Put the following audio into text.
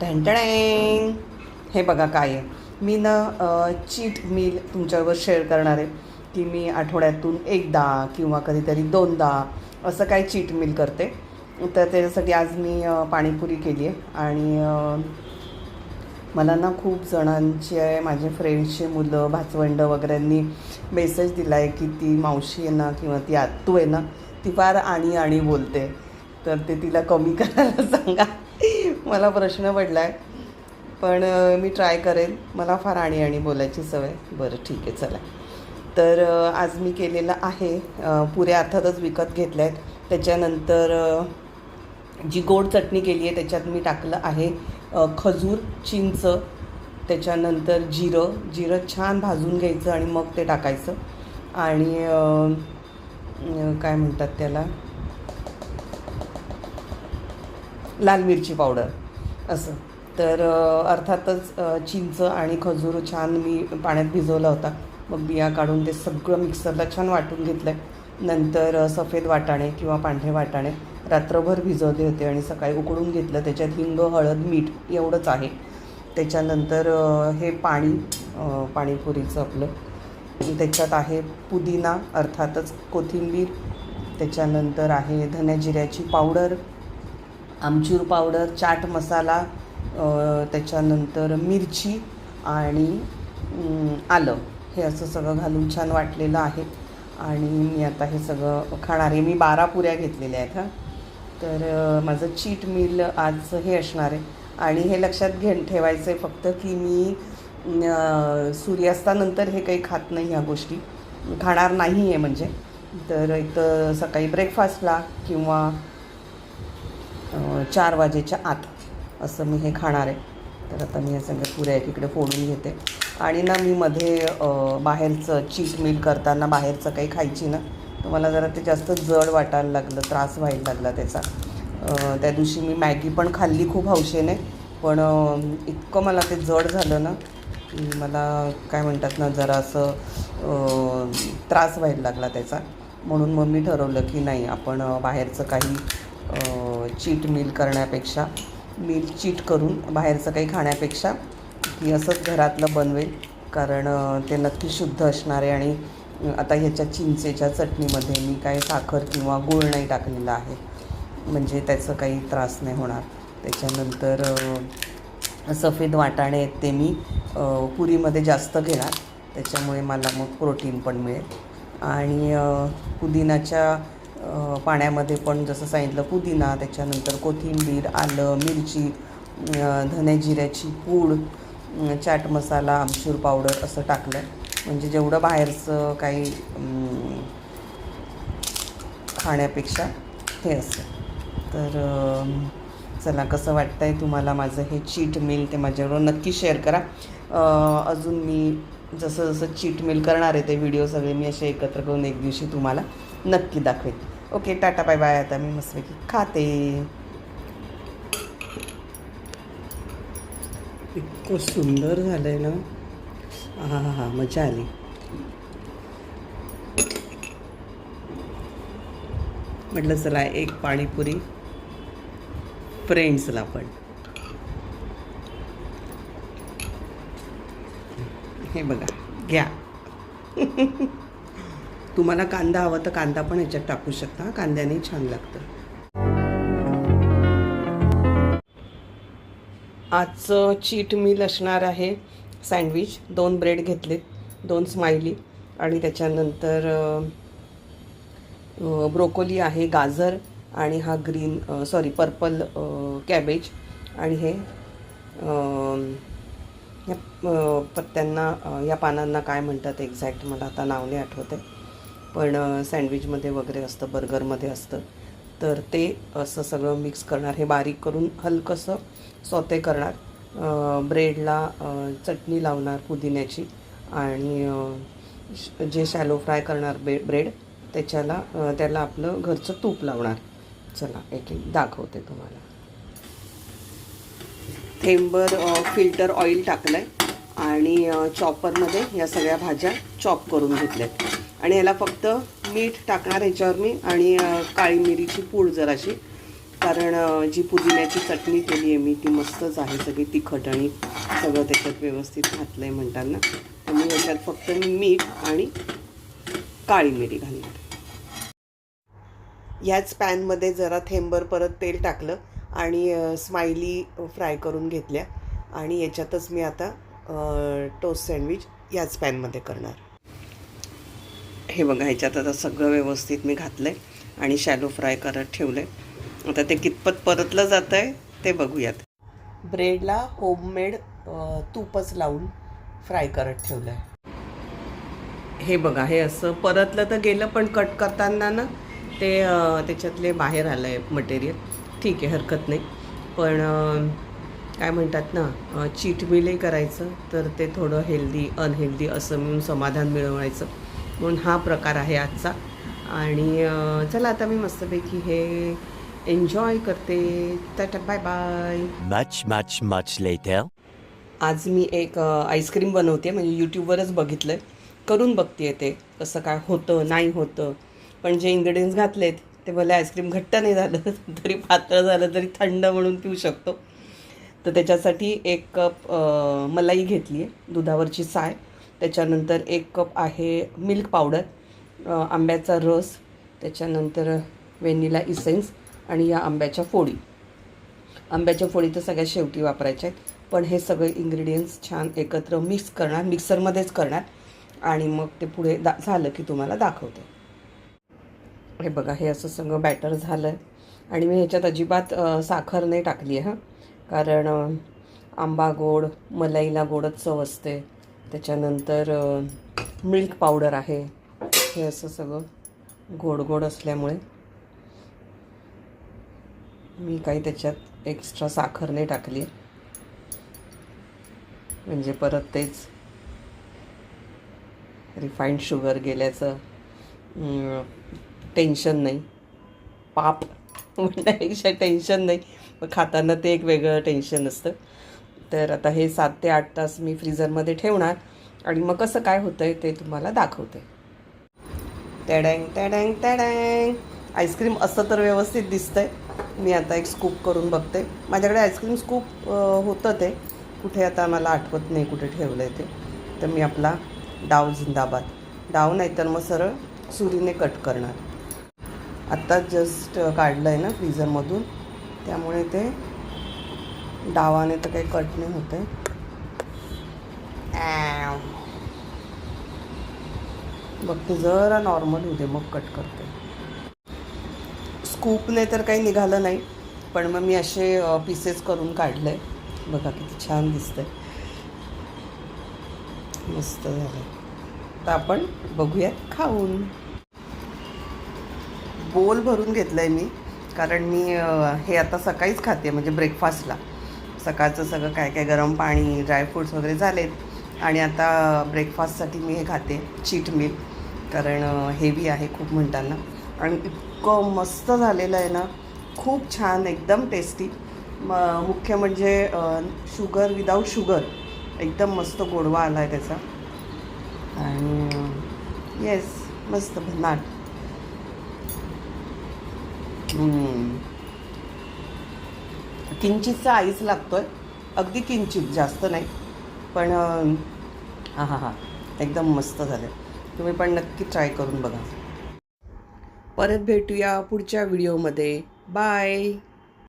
टँटणॅंग हे बघा काय आहे. मी ना चीट मील तुमच्याबरोबर शेअर करणार आहे की मी आठवड्यातून एकदा किंवा कधीतरी दोनदा असं काय चीट मील करते. तर त्याच्यासाठी आज मी पाणीपुरी केली आहे आणि मला ना खूप जणांचे माझे फ्रेंड्सचे मुलं भाचवंड वगैरेंनी मेसेज दिला आहे की ती मावशी आहे ना किंवा ती आत्तू आहे ना ती फार आणि आणि बोलते. तर ते तिला कमी करायला सांगा. मला प्रश्न पडला आहे पण मी ट्राय करेन मला फार आणि आणि बोलायची सवय. बरं ठीक आहे चला. तर आज मी केलेलं आहे पुऱ्या अर्थातच विकत घेतल्या आहेत त्याच्यानंतर जी गोड चटणी केली आहे त्याच्यात मी टाकलं आहे खजूर चिंच त्याच्यानंतर जिरं. जिरं छान भाजून घ्यायचं आणि मग ते टाकायचं. आणि काय म्हणतात त्याला? लाल मिरची पावडर असं. तर अर्थातच चिंच आणि खजूर छान मी पाण्यात भिजवला होता. मग बिया काढून ते सगळं मिक्सरला छान वाटून घेतलं आहे नंतर सफेद वाटाणे किंवा पांढरे वाटाणे रात्रभर भिजवले होते आणि सकाळी उकडून घेतलं. त्याच्यात हिंग हळद मीठ एवढंच आहे. त्याच्यानंतर हे पाणी पाणीपुरीचं आपलं. त्याच्यात आहे पुदिना अर्थातच कोथिंबीर. त्याच्यानंतर आहे धन्या जिऱ्याची पावडर. आमचूर पावडर चाट मसाला त्याच्यानंतर मिरची आणि आलं. हे असं सगळं घालून छान वाटलेलं आहे. आणि मी आता हे सगळं खाणार आहे. मी बारा पुऱ्या घेतलेल्या आहेत हां. तर माझं चीट मील आज हे असणार आहे. आणि हे लक्षात घे ठेवायचं आहे फक्त की मी सूर्यास्तानंतर हे काही खात नाही ह्या गोष्टी. खाणार नाही आहे म्हणजे. तर एक तर सकाळी ब्रेकफास्टला किंवा चार वाजेच्या आत असं मी हे खाणार आहे. तर आता मी हे सगळं पुऱ्या एकीकडे फोडून घेते. आणि ना मी मध्ये बाहेरचं चीट मील करताना बाहेरचं काही खायची ना तर मला जरा ते जास्त जड वाटायला लागलं त्रास व्हायला लागला त्याचा. त्या दिवशी मी मॅगी पण खाल्ली खूप हौशेने पण इतकं मला ते जड झालं ना की मला काय म्हणतात ना जरा असं त्रास व्हायला लागला त्याचा. म्हणून मग मी ठरवलं की नाही आपण बाहेरचं काही चीट मील करण्यापेक्षा मील चीट करून बाहेरचं काही खाण्यापेक्षा की असंच घरातलं बनवेल. कारण ते नक्की शुद्ध असणार आहे आणि आता ह्याच्या चिंचेच्या चटणीमध्ये मी काही साखर किंवा गूळ नाही टाकलेला आहे. म्हणजे त्याचं काही त्रास नाही होणार. त्याच्यानंतर सफेद वाटाणे आहेत ते मी पुरीमध्ये जास्त घेणार. त्याच्यामुळे मला मग प्रोटीन पण मिळेल. आणि पुदिनाच्या पाण्यामध्ये पण जसं सांगितलं पुदिना त्याच्यानंतर कोथिंबीर आलं मिरची धने जिऱ्याची पूड चाट मसाला आमचूर पावडर असं टाकलं म्हणजे जेवढं बाहेरचं काही खाण्यापेक्षा हे असं तर चला कसं वाटतं आहे तुम्हाला माझं हे चीट मिल ते माझ्याबरोबर नक्की शेअर करा. अजून मी जसं जसं चीट मिल करणार आहे ते व्हिडिओ सगळे मी असे एकत्र करून एक दिवशी तुम्हाला नक्की दाखवेन. Okay tata bye bye. आता मी मस्तपैकी खाते. इतकं सुंदर झालं आहे ना? हा हा हा मजा आली. म्हटलं चला एक पाणीपुरी. फ्रेंड्सला पण. हे बघा घ्या. तुम्हाला कांदा हवा तर कांदा पण ह्याच्यात टाकू शकता. कांद्याने छान लागतं. आजचं चीट मील असणार आहे सँडविच. दोन ब्रेड घेतलेत दोन स्माइली आणि त्याच्यानंतर ब्रोकोली आहे गाजर आणि हा ग्रीन सॉरी पर्पल कॅबेज आणि हे या पत्त्यांना या पानांना काय म्हणतात एक्झॅक्ट मला आता नाव नाही आठवत आहे पण सँडविचमध्ये वगैरे असतं बर्गरमध्ये असतं. तर ते असं सगळं मिक्स करणार. हे बारीक करून हलकंसं सोते करणार. ब्रेडला चटणी लावणार पुदिन्याची आणि श- जे शॅलो फ्राय करणार बे ब्रेड त्याच्याला त्याला आपलं घरचं तूप लावणार. चला एक एक दाखवते तुम्हाला. थेंबर फिल्टर ऑइल टाकलं आहे आणि चॉपरमध्ये या सगळ्या भाज्या चॉप करून घेतल्यात. आणि याला फक्त मीठ टाकणार ह्याच्यावर मी आणि काळी मिरीची पूड जराशी. कारण जी पुदिन्याची चटणी केली आहे मी ती मस्तच आहे सगळी तिखट आणि सगळं त्याच्यात व्यवस्थित घातलं आहे म्हणताना. तर मी याच्यात फक्त मीठ आणि काळी मिरी घालणार. ह्याच पॅनमध्ये जरा थेंबर परत तेल टाकलं आणि स्माइली फ्राय करून घेतल्या. आणि याच्यातच मी आता टोस्ट सँडविच याच पॅनमध्ये करणार. हे बघा ह्याच्यात आता सगळं व्यवस्थित मी घातलं आहे आणि शॅलो फ्राय करत ठेवलं आहे आता ते कितपत परतलं जातं आहे ते बघूयात. ब्रेडला होममेड तूपच लावून फ्राय करत ठेवलं आहे हे बघा हे असं परतलं तर गेलं पण कट करताना ना ते त्याच्यातले बाहेर आलं आहे मटेरियल ठीक आहे हरकत नाही. पण काय म्हणतात ना चीट मिलही करायचं तर ते थोडं हेल्दी अनहेल्दी असं मिळून समाधान मिळवायचं. म्हणून हा प्रकार आहे आजचा. आणि चला आता मी मस्तपैकी हे एन्जॉय करते. Tata bye bye Much, much, much later. आज मी एक आईस्क्रीम बनवते म्हणजे यूट्यूबवरच बघितलं आहे करून बघते ते. कसं काय होतं नाही होतं. पण जे इन्ग्रेडियंट्स घातलेत ते भले आईस्क्रीम घट्ट नाही झालं तरी पातळ झालं तरी थंड म्हणून पिऊ शकतो. तर त्याच्यासाठी एक कप मलाई घेतली आहे दुधावरची साय. त्याच्यानंतर एक कप आहे मिल्क पावडर आंब्याचा रस त्याच्यानंतर वेनिला इसेन्स आणि या आंब्याच्या फोडी. आंब्याच्या फोडी तर सगळ्यात शेवटी वापरायच्या आहेत पण हे सगळे इंग्रेडियंट्स छान एकत्र मिक्स करणार मिक्सरमध्येच करणार आणि मग ते पुढे दा झालं की तुम्हाला दाखवते. हे बघा हे असं सगळं बॅटर झालं आहे आणि मी ह्याच्यात अजिबात साखर नाही टाकली आहे हां. कारण आंबा गोड मलाईला गोडच चव असते. त्याच्यानंतर मिल्क पावडर आहे. हे असं सगळं गोड गोड असल्यामुळे मी काही त्याच्यात एक्स्ट्रा साखर नाही टाकली. म्हणजे परत तेच रिफाईंड शुगर गेल्याचं टेन्शन नाही. पाप. म्हणण्यापेक्षा टेन्शन नाही. पण खाताना ते एक वेगळं टेन्शन असतं. तर आता हे सात ते आठ तास मी फ्रीझरमध्ये ठेवणार. आणि मग कसं काय होतं आहे ते तुम्हाला दाखवते. टॅडँग टॅडँग टॅडँग आईस्क्रीम असं तर व्यवस्थित दिसतंय. मी आता एक स्कूप करून बघते. माझ्याकडे आईस्क्रीम स्कूप होतं ते. कुठे आता मला आठवत नाही कुठे ठेवलं आहे ते. तर मी आपला डाव जिंदाबाद. डाव नाही तर मग सरळ सुरीने कट करणार. आत्ता जस्ट काढलं आहे ना फ्रीझरमधून. त्यामुळे ते डावाने तर काही कट नाही होत बघते जरा नॉर्मल दे मग कट करते. स्कूपने तर काही निघालं नाही पण मग मी असे पीसेस करून काढले बघा किती छान दिसतंय. मस्त झालं तर आपण बघूयात खाऊन. बोल भरून घेतलं आहे मी कारण मी हे आता सकाळीच खाते म्हणजे ब्रेकफास्टला सकाळचं सगळं काय काय गरम पाणी ड्रायफ्रूट्स वगैरे झालेत. आणि आता ब्रेकफास्टसाठी मी हे खाते चीट मिल कारण हेवी आहे खूप म्हणताना. आणि इतकं मस्त झालेलं आहे ना खूप छान एकदम टेस्टी म मुख्य म्हणजे शुगर विदाऊट शुगर एकदम मस्त गोडवा आला आहे त्याचा. आणि येस मस्त भन्नाट हम्म. किंचितचा आईस आहे अगदी किंचित जास्त नाही. पण हां हां हां. एकदम मस्त झालं तुम्ही पण नक्की ट्राय करून बघा. परत भेटूया पुढच्या व्हिडिओमध्ये बाय